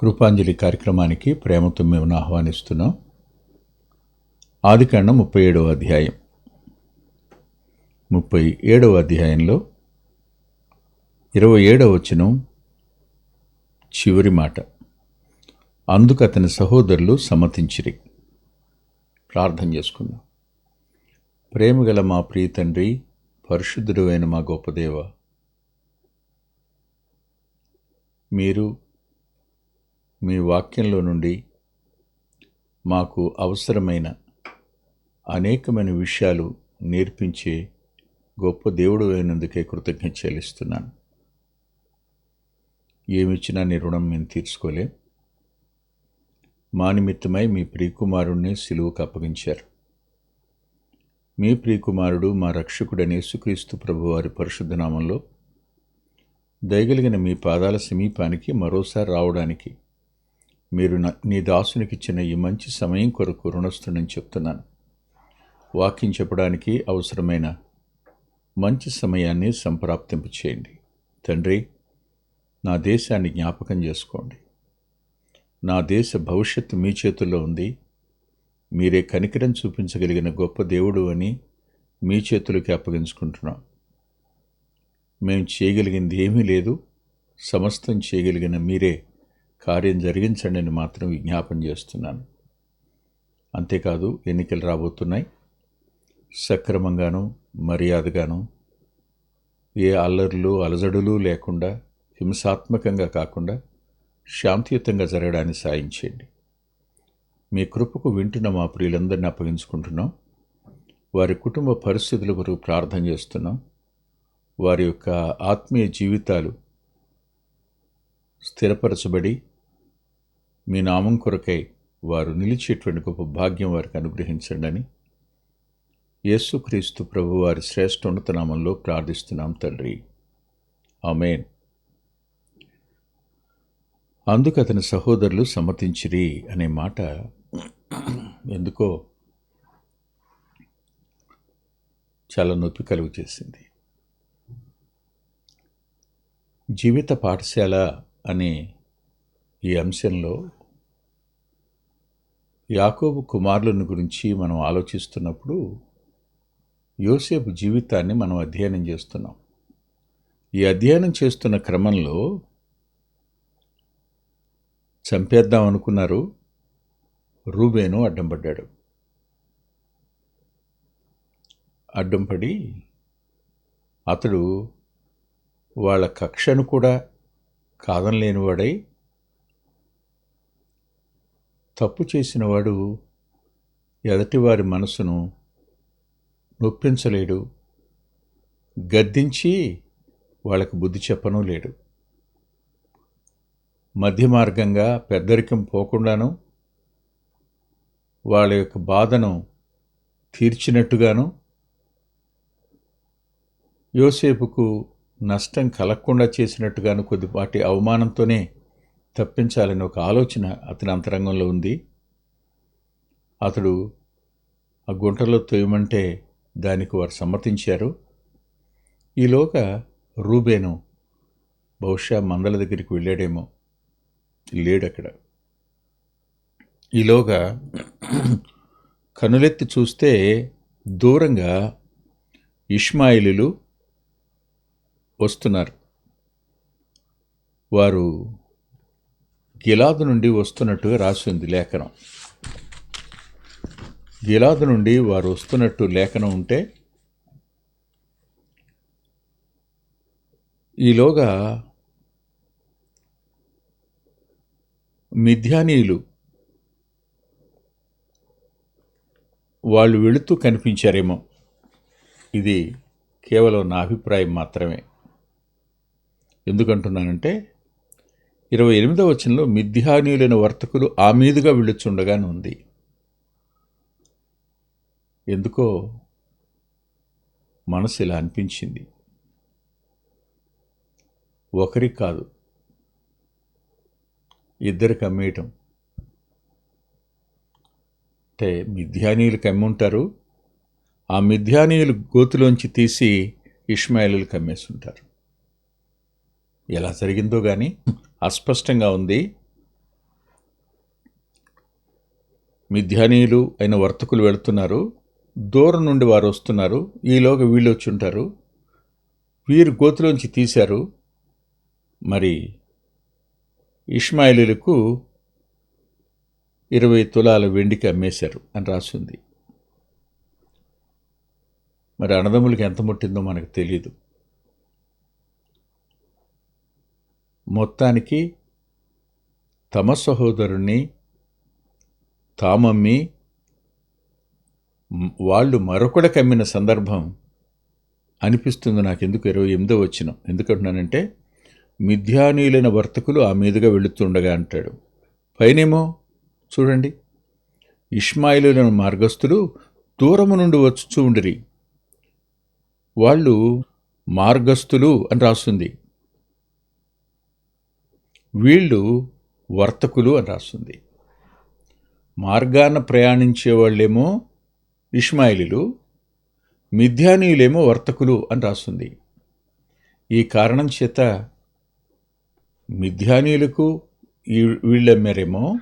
కృపాంజలి కార్యక్రమానికి ప్రేమతో మేము ఆహ్వానిస్తున్నాం. ఆదికాండం ముప్పై ఏడవ అధ్యాయం. ముప్పై ఏడవ అధ్యాయంలో ఇరవై ఏడవ వచనం చివరి మాట. అందుకు అతని సహోదరులు సమ్మతించిరి. ప్రార్థన చేసుకుందాం. ప్రేమగల మా ప్రియ తండ్రి పరిశుద్ధుడు అయిన మా గొప్పదేవ మీరు మీ వాక్యంలో నుండి మాకు అవసరమైన అనేకమైన విషయాలు నేర్పించే గొప్ప దేవుడు అయినందుకే కృతజ్ఞత చెల్లిస్తున్నాను. ఏమిచ్చినా నీ రుణం మేము తీర్చుకోలేం. మా నిమిత్తమై మీ ప్రియకుమారుణ్ణి సిలువుకు అప్పగించారు. మీ ప్రియకుమారుడు మా రక్షకుడనే యేసుక్రీస్తు ప్రభువారి పరిశుద్ధ నామంలో దయగలిగిన మీ పాదాల సమీపానికి మరోసారి రావడానికి మీరు నా- నీ దాసునికి ఇచ్చిన ఈ మంచి సమయం కొరకు రుణస్తుడని చెప్తున్నాను. వాక్యం చెప్పడానికి అవసరమైన మంచి సమయాన్ని సంప్రాప్తింప చేయండి. తండ్రి నా దేశాన్ని జ్ఞాపకం చేసుకోండి. నా దేశ భవిష్యత్తు మీ చేతుల్లో ఉంది. మీరే కనికరం చూపించగలిగిన గొప్ప దేవుడు అని మీ చేతులకి అప్పగించుకుంటున్నాం మేము చేయగలిగింది ఏమీ లేదు. సమస్తం చేయగలిగిన మీరే కార్యం జరిగించండి అని మాత్రం విజ్ఞాపన చేస్తున్నాను. అంతేకాదు ఎన్నికలు రాబోతున్నాయి. సక్రమంగాను మర్యాదగాను ఏ అల్లర్లు అలజడులు లేకుండా హింసాత్మకంగా కాకుండా శాంతియుతంగా జరగడానికి సాయం చేయండి. మీ కృపకు వింటున్న మా ప్రియులందరినీ అప్పగించుకుంటున్నాం. వారి కుటుంబ పరిస్థితుల కొరకు ప్రార్థన చేస్తున్నాం. వారి యొక్క ఆత్మీయ జీవితాలు స్థిరపరచబడి మీ నామం కొరకై వారు నిలిచేటువంటి గొప్ప భాగ్యం వారికి అనుగ్రహించండి అని యేసుక్రీస్తు ప్రభు వారి శ్రేష్ఠోన్నత నామంలో ప్రార్థిస్తున్నాం తండ్రి. ఆమెన్. అందుకు అతని సహోదరులు సమ్మతించిరి అనే మాట ఎందుకో చాలా నొప్పి కలుగు చేసింది జీవిత పాఠశాల అనే ఈ అంశంలో యాకోబు కుమారులను గురించి మనం ఆలోచిస్తున్నప్పుడు యోసేపు జీవితాన్ని మనం అధ్యయనం చేస్తున్నాం. ఈ అధ్యయనం చేస్తున్న క్రమంలో చంపేద్దాం అనుకున్నారు. రూబేను అడ్డంపడ్డాడు. అడ్డంపడి అతడు వాళ్ళ కక్షను కూడా కాదనలేనివాడై తప్పు చేసినవాడు ఎదటివారి మనసును నొప్పించలేడు గద్దించి వాళ్ళకు బుద్ధి చెప్పను లేడు. మధ్య మార్గంగా పెద్దరికం పోకుండాను వాళ్ళ యొక్క బాధను తీర్చినట్టుగాను యోసేపుకు నష్టం కలగకుండా చేసినట్టుగాను కొద్దిపాటి అవమానంతోనే తప్పించాలని ఒక ఆలోచన అతని అంతరంగంలో ఉంది. అతడు ఆ గుంటలో తొయ్యమంటే దానికి వారు సమ్మతించారు. ఈలోగా రూబేను బహుశా మందల దగ్గరికి వెళ్ళాడేమో. లేడు అక్కడ ఈలోగా కనులెత్తి చూస్తే దూరంగా ఇష్మాయిలీలు వస్తున్నారు. వారు గిలాదు నుండి వస్తున్నట్టుగా రాసింది లేఖనం. గిలాదు నుండి వారు వస్తున్నట్టు లేఖనం ఉంటే ఈలోగా మిథ్యానీయులు వాళ్ళు వెళుతూ కనిపించారేమో. ఇది కేవలం నా అభిప్రాయం మాత్రమే. ఎందుకంటున్నానంటే ఇరవై ఎనిమిదవ వచనంలో మిథ్యానీయులైన వర్తకులు ఆ మీదుగా వెళ్ళొచ్చుండగానే ఉంది. ఎందుకో మనసు ఇలా అనిపించింది. ఒకరికి కాదు ఇద్దరికి అమ్మేయటం. అంటే మిథ్యానీయులకు అమ్ముంటారు ఆ మిథ్యానీయులు గోతులోంచి తీసి ఇష్మాయిలులకు అమ్మేస్తుంటారు. ఎలా జరిగిందో కానీ అస్పష్టంగా ఉంది. మిథ్యానీయులు అయిన వర్తకులు వెళుతున్నారు. దూరం నుండి వారు వస్తున్నారు. ఈలోగా వీళ్ళు వచ్చి ఉంటారు. వీరు గోతులోంచి తీశారు. మరి ఇష్మాయిలీలకు ఇరవై తులాల వెండికి అమ్మేశారు అని రాసింది మరి అన్నదమ్ములకి ఎంత ముట్టిందో మనకు తెలియదు మొత్తానికి తమ సహోదరుణ్ణి తామమ్మి వాళ్ళు మరొకడికి కమ్మిన సందర్భం అనిపిస్తుంది నాకు ఎందుకు ఇరవై ఎనిమిదో వచ్చిన. ఎందుకంటున్నానంటే మిథ్యానీయులైన వర్తకులు ఆ మీదుగా వెళుతుండగా అంటాడు. పైనేమో చూడండి ఇష్మాయిలులైన మార్గస్థులు దూరము నుండి వచ్చుచూ ఉండిరి వాళ్ళు మార్గస్థులు అని రాస్తుంది వీళ్ళు వర్తకులు అని రాస్తుంది. మార్గాన ప్రయాణించే వాళ్ళేమో ఇష్మాయిలీలు మిథ్యానీయులేమో వర్తకులు అని రాస్తుంది. ఈ కారణం చేత మిథ్యానీయులకు వీళ్ళమ్మారేమో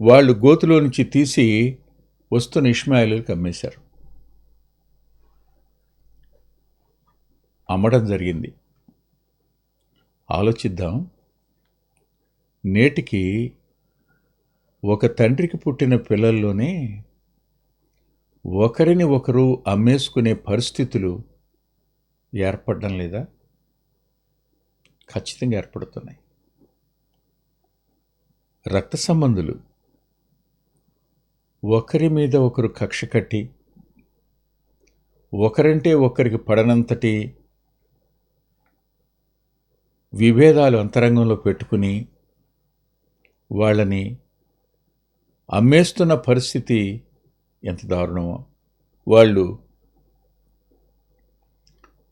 వాళ్ళు గోతులో నుంచి తీసి వస్తున్న ఇష్మాయిలీలకు అమ్మేశారు. అమ్మడం జరిగింది. ఆలోచిద్దాం. నేటికి ఒక తండ్రికి పుట్టిన పిల్లల్లోనే ఒకరిని ఒకరు అమ్మేసుకునే పరిస్థితులు ఏర్పడడం లేదా? ఖచ్చితంగా ఏర్పడుతున్నాయి. రక్త సంబంధులు. ఒకరి మీద ఒకరు కక్ష కట్టి ఒకరంటే ఒకరికి పడనంతటి విభేదాలు అంతరంగంలో పెట్టుకుని వాళ్ళని అమ్మేస్తున్న పరిస్థితి ఎంత దారుణమో. వాళ్ళు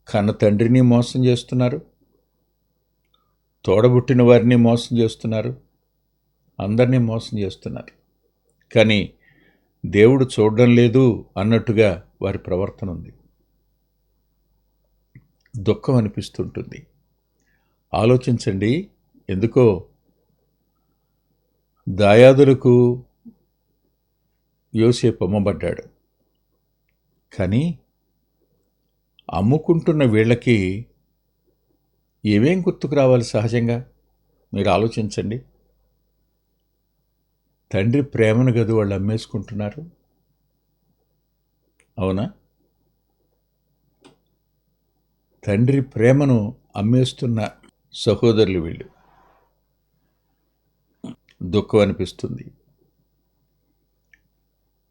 కన్న తండ్రిని మోసం చేస్తున్నారు. తోడబుట్టిన వారిని మోసం చేస్తున్నారు. అందరినీ మోసం చేస్తున్నారు. కానీ దేవుడు చూడడం లేదు అన్నట్టుగా వారి ప్రవర్తన ఉంది. దుఃఖం అనిపిస్తుంటుంది. ఆలోచించండి ఎందుకో దాయాదులకు యోసేపు అమ్మబడ్డాడు. కానీ అమ్ముకుంటున్న వీళ్ళకి ఏమేం గుర్తుకు రావాలి సహజంగా? మీరు ఆలోచించండి. తండ్రి ప్రేమను గది వాళ్ళు అమ్మేసుకుంటున్నారు. అవునా? తండ్రి ప్రేమను అమ్మేస్తున్న సహోదరులు వీళ్ళు. దుఃఖం అనిపిస్తుంది.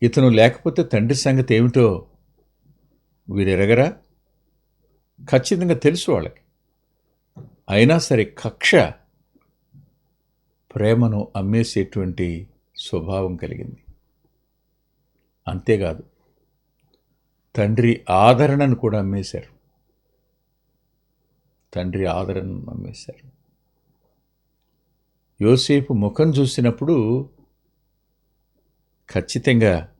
ఇతను లేకపోతే తండ్రి సంగతి ఏమిటో వీరెరగరా? ఖచ్చితంగా తెలుసు వాళ్ళకి. అయినా సరే కక్ష ప్రేమను అమ్మేసేటువంటి స్వభావం కలిగింది. అంతేకాదు తండ్రి ఆదరణను కూడా అమ్మేశారు. తండ్రి ఆదరణను అమ్మేశారు. యోసేపు ముఖం చూసినప్పుడు ఖచ్చితంగా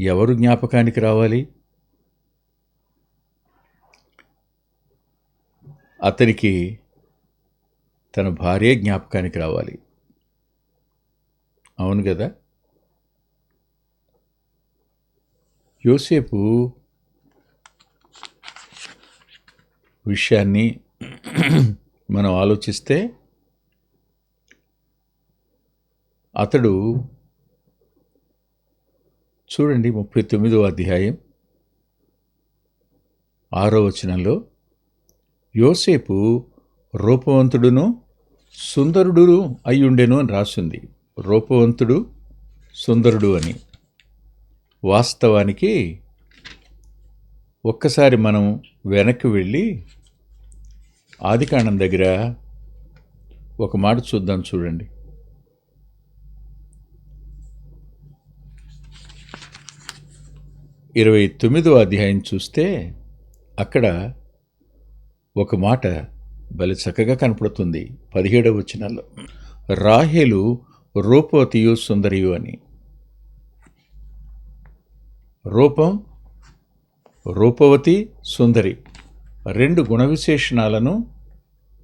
ఎవరు జ్ఞాపకానికి రావాలి? అతనికి తన భార్య జ్ఞాపకానికి రావాలి. అవును కదా? యోసేపు విషయాన్ని మనం ఆలోచిస్తే అతడు చూడండి ముప్పై తొమ్మిదో అధ్యాయం ఆరో వచనంలో యోసేపు రూపవంతుడును సుందరుడును అయ్యుండెను అని రాసింది. రూపవంతుడు సుందరుడు అని. వాస్తవానికి ఒక్కసారి మనం వెనక్కి వెళ్ళి ఆదికాండం దగ్గర ఒక మాట చూద్దాం చూడండి. ఇరవై తొమ్మిదో అధ్యాయం చూస్తే అక్కడ ఒక మాట బలి చక్కగా కనపడుతుంది. పదిహేడవ వచనాల్లో రాహేలు రూపవతియు సుందరియు అని. రూపం రూపవతి సుందరి. రెండు గుణ విశేషణాలను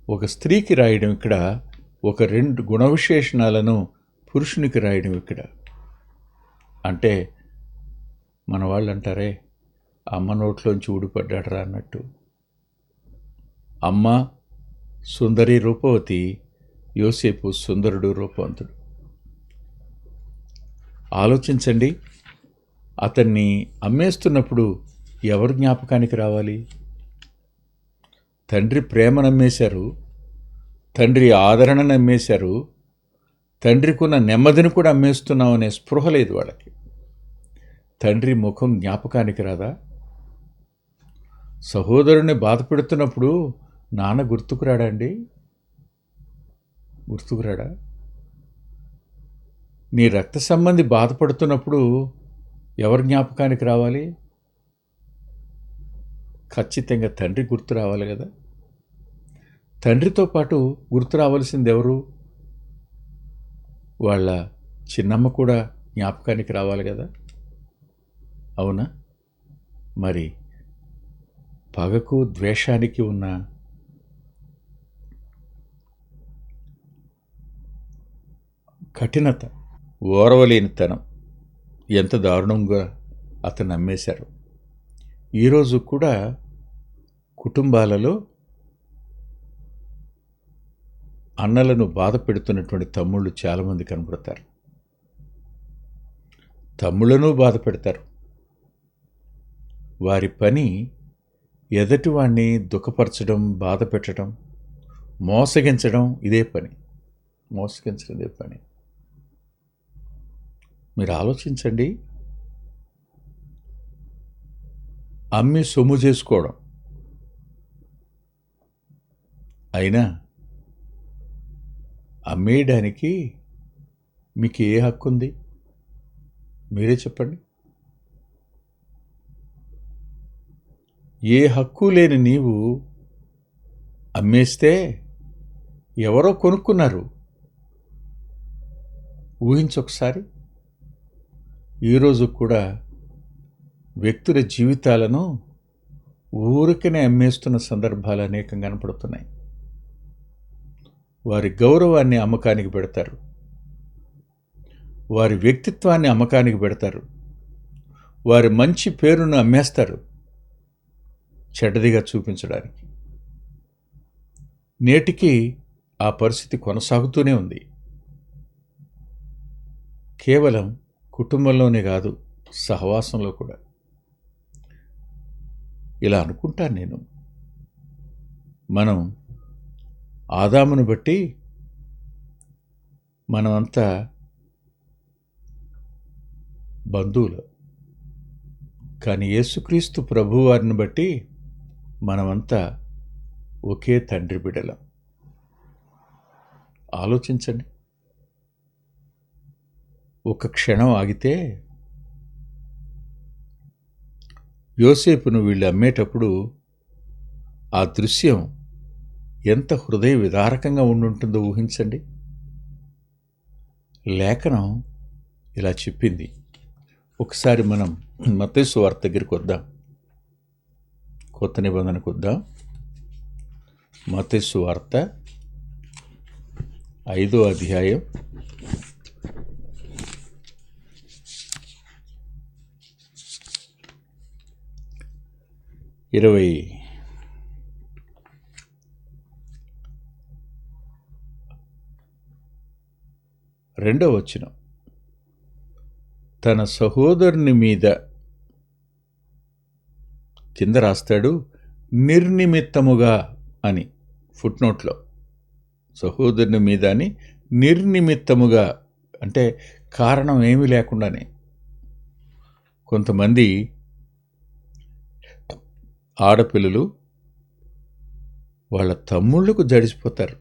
ఒక స్త్రీకి రాయడం ఇక్కడ ఒక రెండు గుణ విశేషణాలను పురుషునికి రాయడం ఇక్కడ. అంటే మన వాళ్ళు అంటారే అమ్మ నోట్లోంచి ఊడిపడ్డాడరా అన్నట్టు. అమ్మ సుందరి రూపవతి యోసేపు సుందరుడు రూపవంతుడు. ఆలోచించండి అతన్ని అమ్మేస్తున్నప్పుడు ఎవరు జ్ఞాపకానికి రావాలి? తండ్రి ప్రేమ నమ్మేశారు తండ్రి ఆదరణ నమ్మేశారు తండ్రికున్న నెమ్మదిని కూడా అమ్మేస్తున్నాం అనే స్పృహ లేదు వాళ్ళకి. తండ్రి ముఖం జ్ఞాపకానికి రాదా? సహోదరుని బాధపెడుతున్నప్పుడు నాన్న గుర్తుకురాడా అండి? గుర్తుకురాడా నీ రక్త సంబంధి బాధపడుతున్నప్పుడు ఎవరి జ్ఞాపకానికి రావాలి? ఖచ్చితంగా తండ్రి గుర్తు రావాలి కదా. తండ్రితో పాటు గుర్తు రావాల్సింది ఎవరు? వాళ్ళ చిన్నమ్మ కూడా జ్ఞాపకానికి రావాలి కదా. అవునా? మరి పగకు ద్వేషానికి ఉన్న కఠినత ఓరవలేనితనం ఎంత దారుణంగా అతను నమ్మేశారు. ఈరోజు కూడా కుటుంబాలలో అన్నలను బాధ పెడుతున్నటువంటి తమ్ముళ్ళు చాలామంది కనబడతారు. తమ్ముళ్ళను బాధ పెడతారు. వారి పని ఎదటివాణ్ణి దుఃఖపరచడం బాధ పెట్టడం మోసగించడం ఇదే పని. మోసగించడం ఇదే పని. మీరు ఆలోచించండి. అమ్మి సొమ్ము చేసుకోవడం. అయినా అమ్మేయడానికి మీకు ఏ హక్కు ఉంది మీరే చెప్పండి. ఏ హక్కు లేని నీవు అమ్మేస్తే ఎవరో కొనుక్కున్నారు. ఊహించొకసారి. ఈరోజు కూడా వ్యక్తుల జీవితాలను ఊరికనే అమ్మేస్తున్న సందర్భాలు అనేకం కనపడుతున్నాయి. వారి గౌరవాన్ని అమ్మకానికి పెడతారు. వారి వ్యక్తిత్వాన్ని అమ్మకానికి పెడతారు. వారి మంచి పేరును అమ్మేస్తారు. చెడ్డదిగా చూపించడానికి. నేటికి ఆ పరిస్థితి కొనసాగుతూనే ఉంది. కేవలం కుటుంబంలోనే కాదు సహవాసంలో కూడా. ఇలా అనుకుంటాను నేను. మనం ఆదామును బట్టి మనమంతా బంధువులు. కానీ యేసుక్రీస్తు ప్రభువారిని బట్టి మనమంతా ఒకే తండ్రి బిడలం ఆలోచించండి. ఒక క్షణం ఆగితే యోసేపును వీళ్ళు అమ్మేటప్పుడు ఆ దృశ్యం ఎంత హృదయ విదారకంగా ఉండుంటుందో ఊహించండి. లేఖనం ఇలా చెప్పింది. ఒకసారి మనం మతేసు వార్త దగ్గరికి వద్దాం. కొత్త నిబంధనకు వద్దాం మతస్సు వార్త ఐదో అధ్యాయం. ఇరవై రెండవ వచనం. తన సహోదరుని మీద కింద రాస్తాడు నిర్నిమిత్తముగా అని ఫుట్నోట్లో సహోదరుని మీద అని నిర్నిమిత్తముగా అంటే కారణం ఏమీ లేకుండానే. కొంతమంది ఆడపిల్లలు వాళ్ళ తమ్ముళ్ళకు జడిసిపోతారు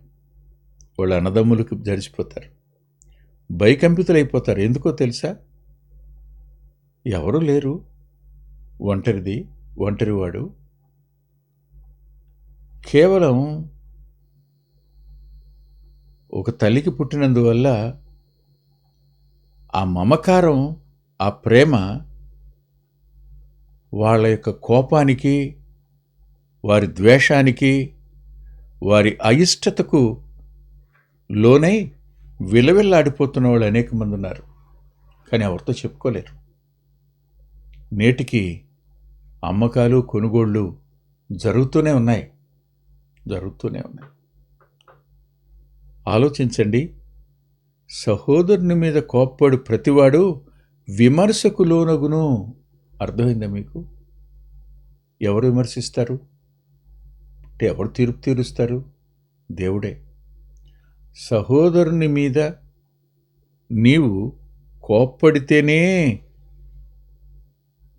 వాళ్ళ అన్నదమ్ములకు జడిసిపోతారు అయిపోతారు. ఎందుకో తెలుసా? ఎవరు లేరు. ఒంటరిది. ఒంటరివాడు. కేవలం ఒక తల్లికి పుట్టినందువల్ల ఆ మమకారం ఆ ప్రేమ వాళ్ళ యొక్క కోపానికి వారి ద్వేషానికి వారి అయిష్టతకు లోనై విలవిల్లాడిపోతున్న వాళ్ళు అనేక మంది ఉన్నారు. కానీ ఎవరితో చెప్పుకోలేరు. నేటికి అమ్మకాలు కొనుగోళ్ళు జరుగుతూనే ఉన్నాయి. జరుగుతూనే ఉన్నాయి. ఆలోచించండి. సహోదరుని మీద కోప్పడు ప్రతివాడు విమర్శకు లోనగును. అర్థమైందా మీకు? ఎవరు విమర్శిస్తారు? అంటే ఎవరు తీర్పు తీరుస్తారు? దేవుడే. సహోదరుని మీద నీవు కోప్పడితేనే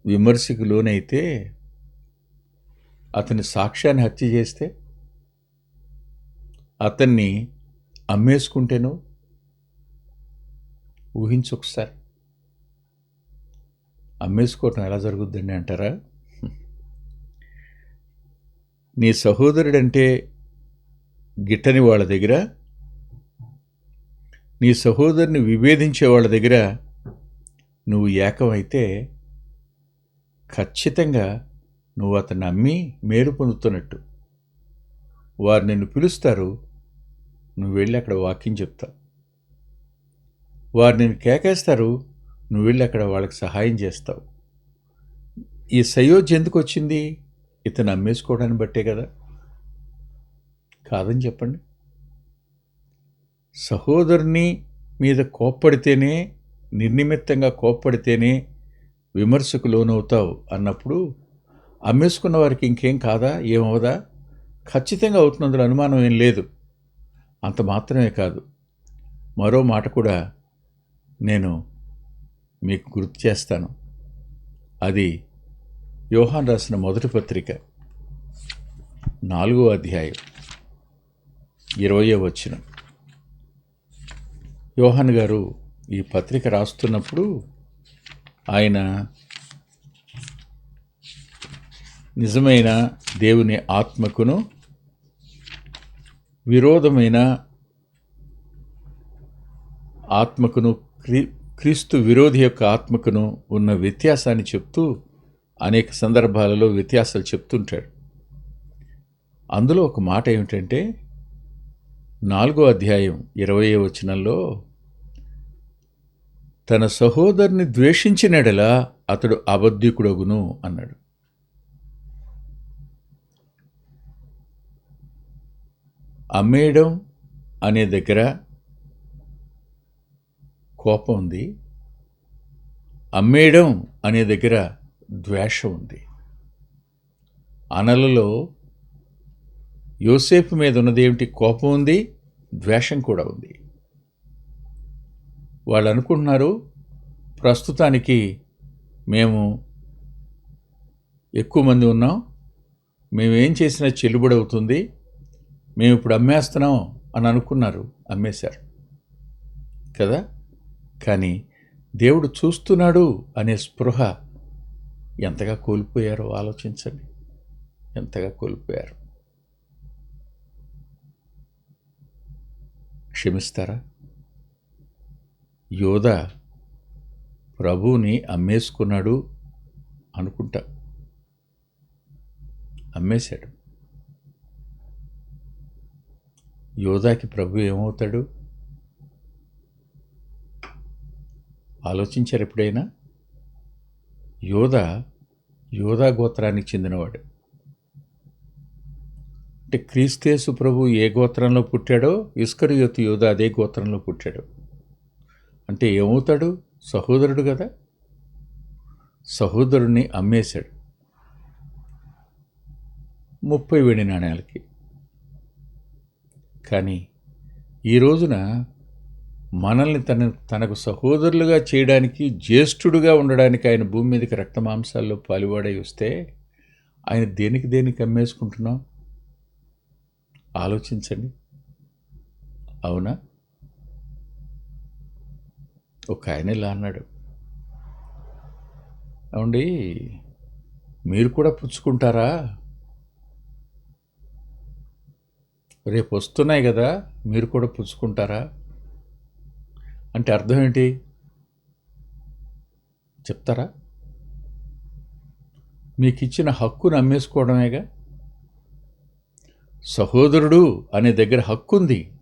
విమర్శకు లోనైతే అతని సాక్ష్యాన్ని హత్య చేస్తే అతన్ని అమ్మేసుకుంటేనో ఊహించొకసారి. అమ్మేసుకోవటం ఎలా జరుగుద్దండి అంటారా? నీ సహోదరుడంటే గిట్టని వాళ్ళ దగ్గర నీ సహోదరుని విభేదించే వాళ్ళ దగ్గర నువ్వు ఏకమైతే ఖచ్చితంగా నువ్వు అతను నమ్మి మేలు పొందుతున్నట్టు. వారు నిన్ను పిలుస్తారు నువ్వు వెళ్ళి అక్కడ వాక్యం చెప్తావు. వారు నేను కేకేస్తారు నువ్వు వెళ్ళి అక్కడ వాళ్ళకి సహాయం చేస్తావు. ఈ సయోజ్ ఎందుకు వచ్చింది? ఇతను అమ్మేసుకోవడాన్ని బట్టే కదా. కాదని చెప్పండి. సహోదరుని మీద కోప్పడితేనే నిర్నిమిత్తంగా కోప్పడితేనే విమర్శకు లోనవుతావు అన్నప్పుడు అమ్మేసుకున్న వారికి ఇంకేం కాదా? ఏమవదా ఖచ్చితంగా అవుతున్నందులో అనుమానం ఏం లేదు. అంత మాత్రమే కాదు. మరో మాట కూడా నేను మీకు గుర్తు చేస్తాను. అది యోహాన్ రాసిన మొదటి పత్రిక నాలుగో అధ్యాయం ఇరవయో వచ్చిన యోహాన్ గారు ఈ పత్రిక రాస్తున్నప్పుడు ఆయన నిజమైన దేవుని ఆత్మకును విరోధమైన ఆత్మకును క్రీ క్రీస్తు విరోధి యొక్క ఆత్మకును ఉన్న వ్యత్యాసాన్ని చెప్తూ అనేక సందర్భాలలో వ్యత్యాసాలు చెప్తుంటాడు. అందులో ఒక మాట ఏమిటంటే నాలుగో అధ్యాయం ఇరవయో వచనంలో తన సహోదరుని ద్వేషించినడలా అతడు అబద్ధికుడగును అన్నాడు. అమ్మేయడం అనే దగ్గర కోపం ఉంది. అమ్మేయడం అనే దగ్గర ద్వేషం ఉంది. అనలలో యోసేపు మీద ఉన్నదేమిటి కోపం ఉంది? ద్వేషం కూడా ఉంది. వాళ్ళు అనుకుంటున్నారు ప్రస్తుతానికి మేము ఎక్కువ మంది ఉన్నాం మేము ఏం చేసినా చెల్లుబడి అవుతుంది మేము ఇప్పుడు అమ్మేస్తున్నాం అని అనుకున్నారు అమ్మేశారు. కదా? కానీ దేవుడు చూస్తున్నాడు అనే స్పృహ ఎంతగా కోల్పోయారో ఆలోచించండి. ఎంతగా కోల్పోయారు? క్షమిస్తారా? యోధ ప్రభువుని అమ్మేసుకున్నాడు అనుకుంటా. అమ్మేశాడు. యోధాకి ప్రభు ఏమవుతాడు? ఆలోచించారు ఎప్పుడైనా? యోధ యోధా గోత్రానికి చెందినవాడు. అంటే క్రీస్తేసు ప్రభు ఏ గోత్రంలో పుట్టాడో ఇస్కరియోతి యోధ అదే గోత్రంలో పుట్టాడు. అంటే ఏమవుతాడు? సహోదరుడు కదా. సహోదరుణ్ణి అమ్మేశాడు. ముప్పై వెండి నాణ్యాలకి కానీ ఈ రోజున మనల్ని తన తనకు సహోదరులుగా చేయడానికి జ్యేష్ఠుడుగా ఉండడానికి ఆయన భూమి మీదకి రక్తమాంసాల్లో పాలువాడై వస్తే ఆయన దేనికి దేనికి అమ్మేసుకుంటున్నాం? ఆలోచించండి. అవునా? ఒక ఆయన ఇలా అన్నాడు. అవండి మీరు కూడా పుచ్చుకుంటారా? రేపు వస్తున్నాయి కదా మీరు కూడా పుచ్చుకుంటారా? అంటే అర్థం ఏంటి? చెప్తారా? మీకు ఇచ్చిన హక్కును అమ్మేసుకోవడమేగా సహోదరుడు అనే దగ్గర హక్కు ఉంది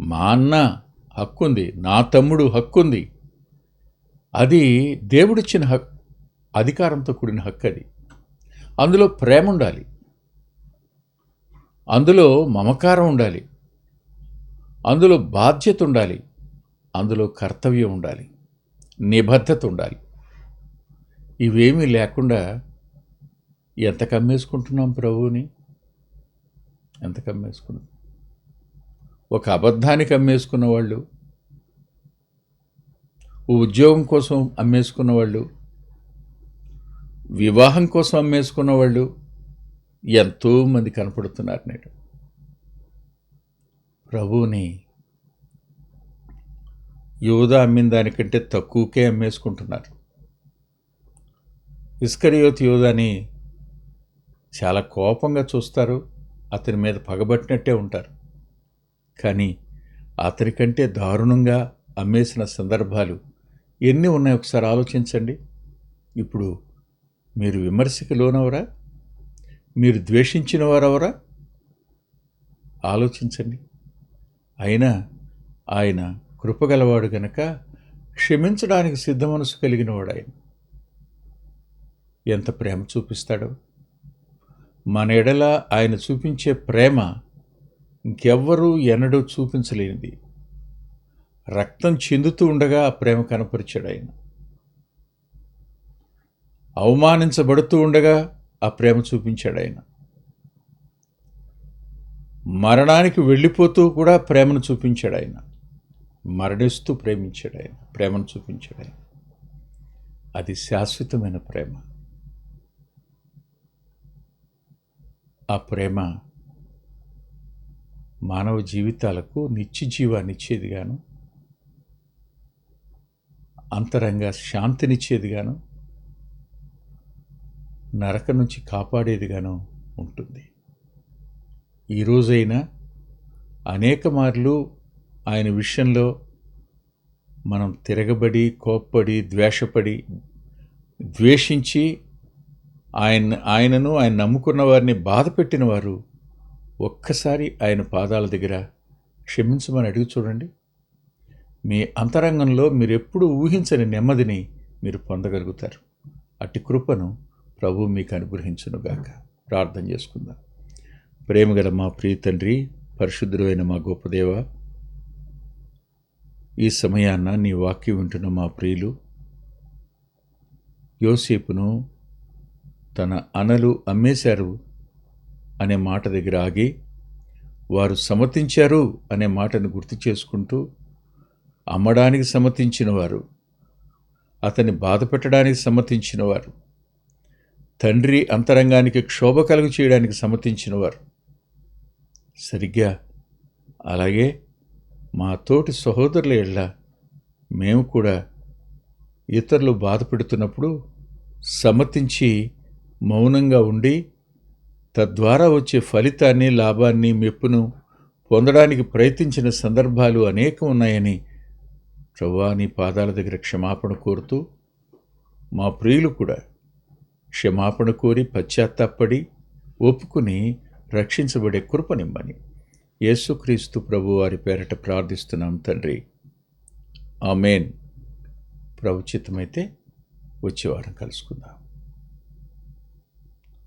మా అన్న హక్కుంది. నా తమ్ముడు హక్కుంది. అది దేవుడిచ్చిన హక్ అధికారంతో కూడిన హక్కు అది. అందులో ప్రేమ ఉండాలి. అందులో మమకారం ఉండాలి. అందులో బాధ్యత ఉండాలి. అందులో కర్తవ్యం ఉండాలి. నిబద్ధత ఉండాలి. ఇవేమీ లేకుండా ఎంత కమ్మేసుకుంటున్నాం ప్రభువుని? ఎంత కమ్మేసుకున్నాం? ఒక అబద్ధానికి అమ్మేసుకున్న వాళ్ళు ఓ ఉద్యోగం కోసం అమ్మేసుకున్న వాళ్ళు వివాహం కోసం అమ్మేసుకున్న వాళ్ళు ఎంతోమంది కనపడుతున్నారు నేడు. ప్రభువుని యోధ అమ్మిన దానికంటే తక్కువకే అమ్మేసుకుంటున్నారు. ఇస్కరియోత్ యోధాని చాలా కోపంగా చూస్తారు అతని మీద పగబట్టినట్టే ఉంటారు. కానీ అతనికంటే దారుణంగా అమ్మేసిన సందర్భాలు ఎన్ని ఉన్నాయి ఒకసారి ఆలోచించండి. ఇప్పుడు మీరు విమర్శకు లోనవరా? మీరు ద్వేషించిన వారెవరా? ఆలోచించండి. అయినా ఆయన కృపగలవాడు గనక క్షమించడానికి సిద్ధ మనసు కలిగినవాడు ఆయన ఎంత ప్రేమ చూపిస్తాడో. మన ఎడల ఆయన చూపించే ప్రేమ ఇంకెవ్వరూ ఎన్నడూ చూపించలేనిది. రక్తం చెందుతూ ఉండగా ఆ ప్రేమ కనపరిచాడు ఆయన. అవమానించబడుతూ ఉండగా ఆ ప్రేమ చూపించాడు ఆయన. మరణానికి వెళ్ళిపోతూ కూడా ప్రేమను చూపించాడు ఆయన. మరణిస్తూ ప్రేమించాడు ఆయన. ప్రేమను చూపించాడు ఆయన. అది శాశ్వతమైన ప్రేమ. ఆ ప్రేమ మానవ జీవితాలకు నిత్య జీవాన్నిచ్చేదిగాను అంతరంగ శాంతినిచ్చేదిగాను. నరక నుంచి కాపాడేదిగాను ఉంటుంది. ఈ రోజైనా అనేక మార్లు ఆయన విషయంలో మనం తిరగబడి కోప్పడి ద్వేషపడి ద్వేషించి ఆయన ఆయనను ఆయన నమ్ముకున్న వారిని బాధ పెట్టిన వారు ఒక్కసారి ఆయన పాదాల దగ్గర క్షమించమని అడిగి చూడండి. మీ అంతరంగంలో మీరు ఊహించని నెమ్మదిని మీరు పొందగలుగుతారు. అట్టి కృపను ప్రభు మీకు అనుగ్రహించునుగాక ప్రార్థన చేసుకుందాం. ప్రేమగల మా ప్రియ తండ్రి పరిశుద్ధుడైన మా గొప్పదేవ ఈ సమయాన్న నీ వాక్యం వింటున్న మా ప్రియులు యోసేపును తన అనలు అమ్మేశారు అనే మాట దగ్గర ఆగి వారు సమ్మతించారు అనే మాటను గుర్తు చేసుకుంటూ అమ్మడానికి సమ్మతించినవారు అతన్ని బాధ పెట్టడానికి తండ్రి అంతరంగానికి క్షోభ కలుగు చేయడానికి సమ్మతించినవారు సరిగ్గా అలాగే మా తోటి సహోదరుల ఎళ్ళ మేము కూడా ఇతరులు బాధపెడుతున్నప్పుడు సమ్మతించి మౌనంగా ఉండి తద్వారా వచ్చే ఫలితాన్ని లాభాన్ని మెప్పును పొందడానికి ప్రయత్నించిన సందర్భాలు అనేకం ఉన్నాయని ప్రభా నీ పాదాల దగ్గర క్షమాపణ కోరుతూ మా ప్రియులు కూడా క్షమాపణ కోరి పశ్చాత్తాపడి ఒప్పుకుని రక్షించబడే కృపనిమ్మని యేసుక్రీస్తు ప్రభు వారి పేరట ప్రార్థిస్తున్నాం తండ్రి. ఆమెన్. ప్రభుచితమైతే వచ్చే వారం కలుసుకుందాం.